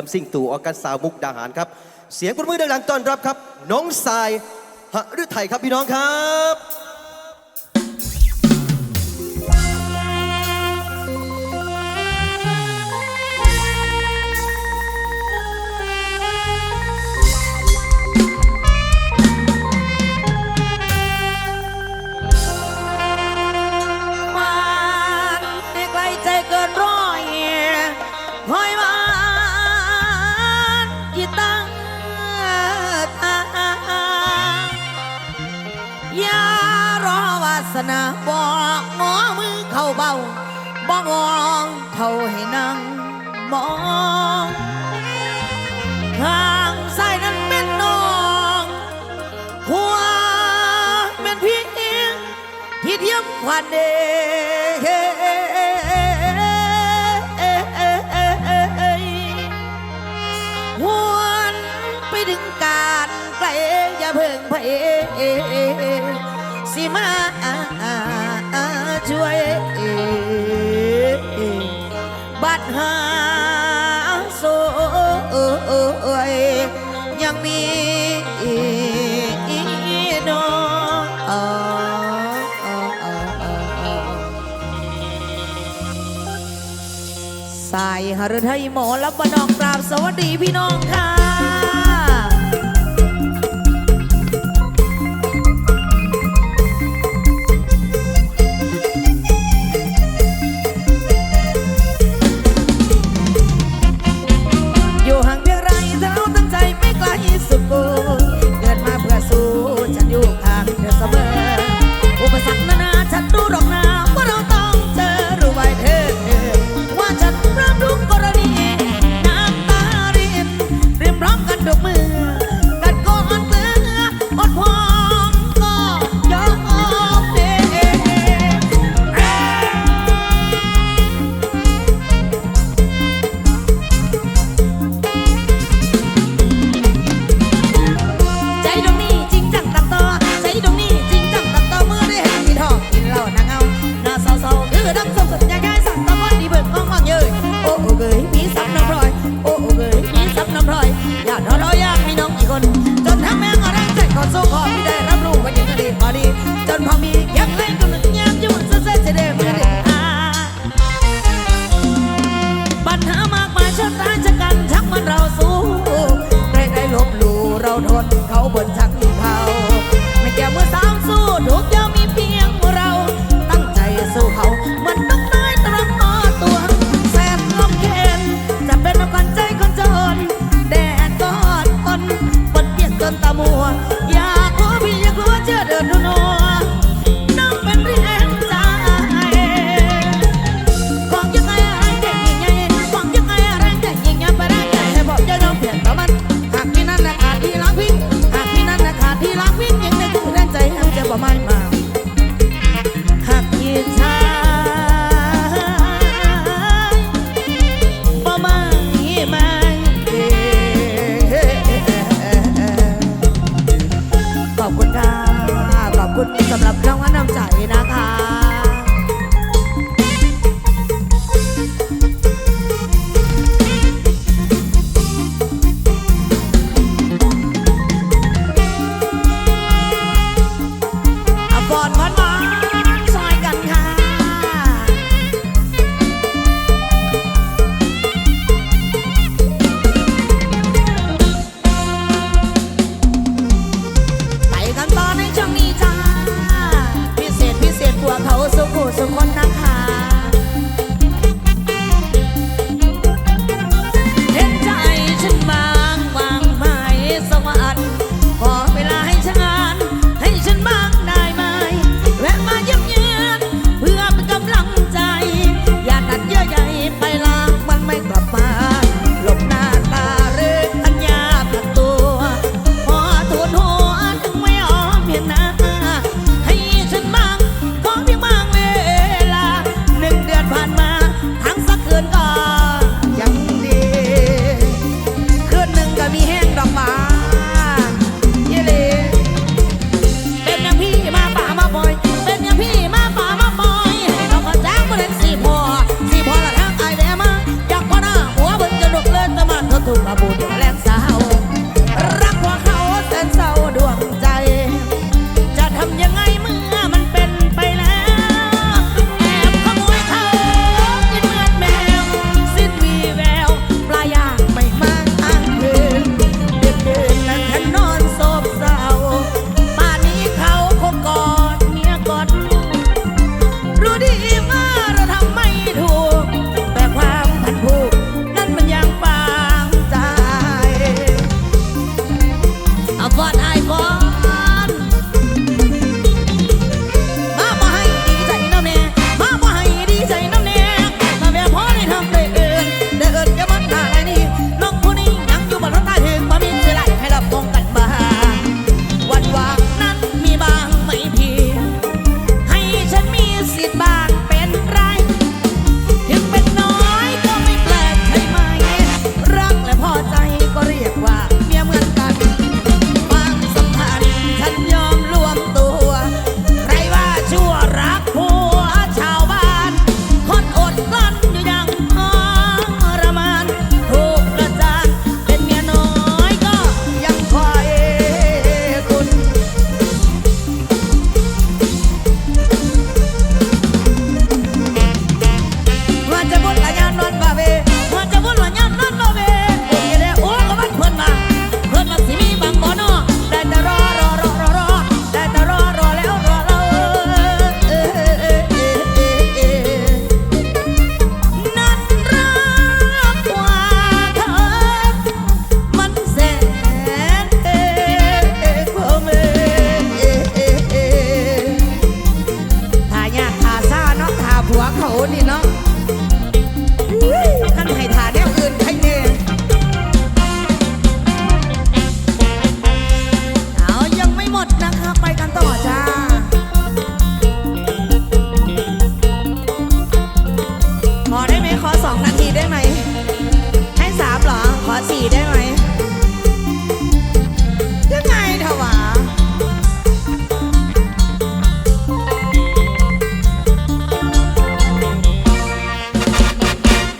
ลำซิ่งตู่ออกันสาวมุกดาหารครับ เสียงปรบมือดังๆต้อนรับครับ น้องสายหฤทัยครับพี่น้องครับมาไกลใจเกินร นะบอกงอมือเข้าเบาบอกงองเขาให้นั่งมองทางซ้ายนั้นเป็นน้องหัวเป็นพี่งที่เทียมขวัญเอง หาสวยยังมีน้องสายหฤทัยหมอและบนองกราบสวัสดีพี่น้องค่ะ traos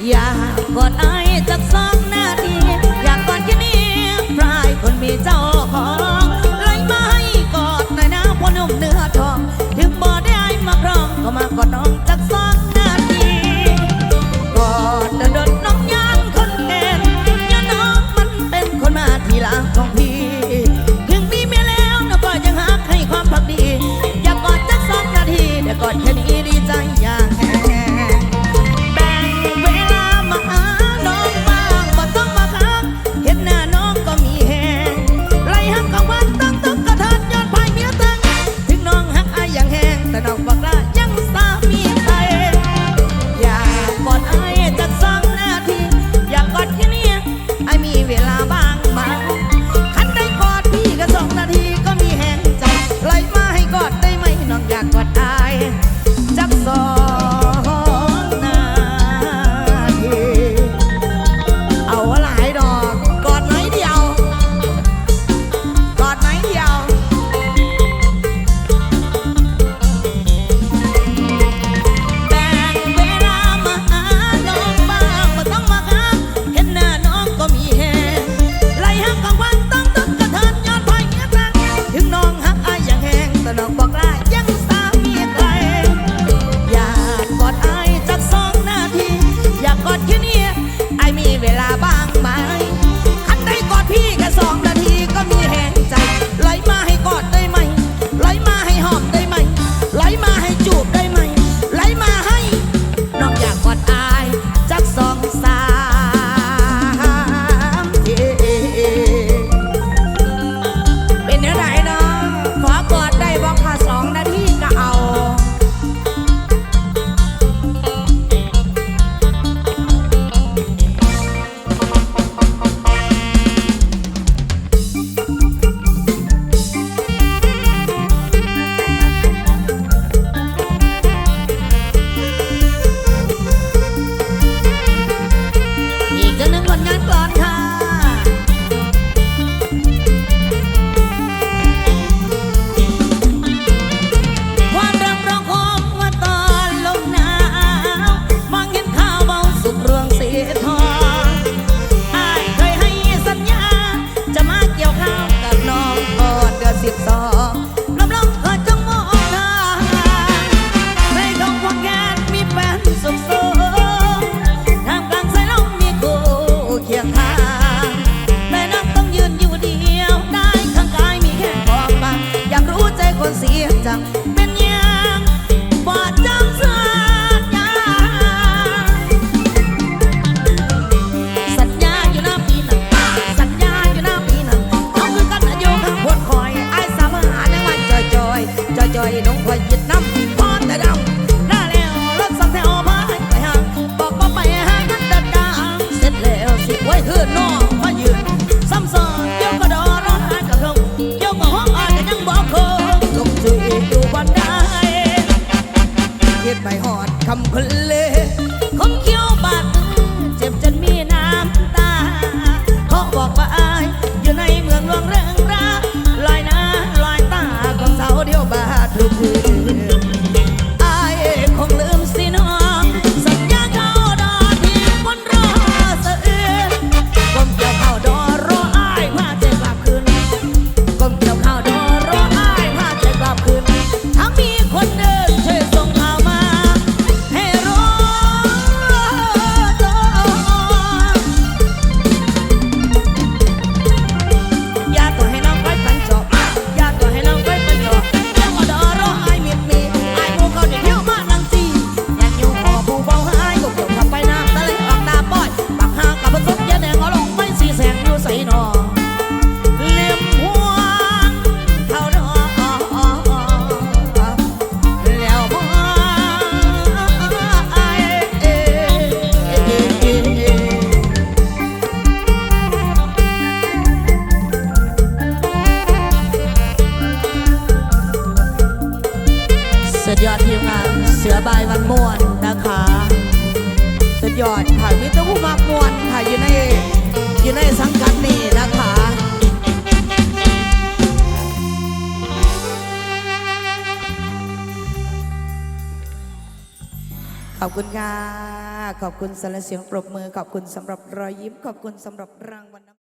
อยากกอดไอ้สักสอง Đông và Việt Nam. านเสือบายวันม่วนนะคะ สุดยอดค่ะมิตรผู้มากม่วนค่ะอยู่ในอยู่ในสังกัดนี้นะคะขอบคุณค่ะ ขอบคุณสารเสียงปรบมือ ขอบคุณสำหรับรอยยิ้ม ขอบคุณสำหรับรางวัลน้ำ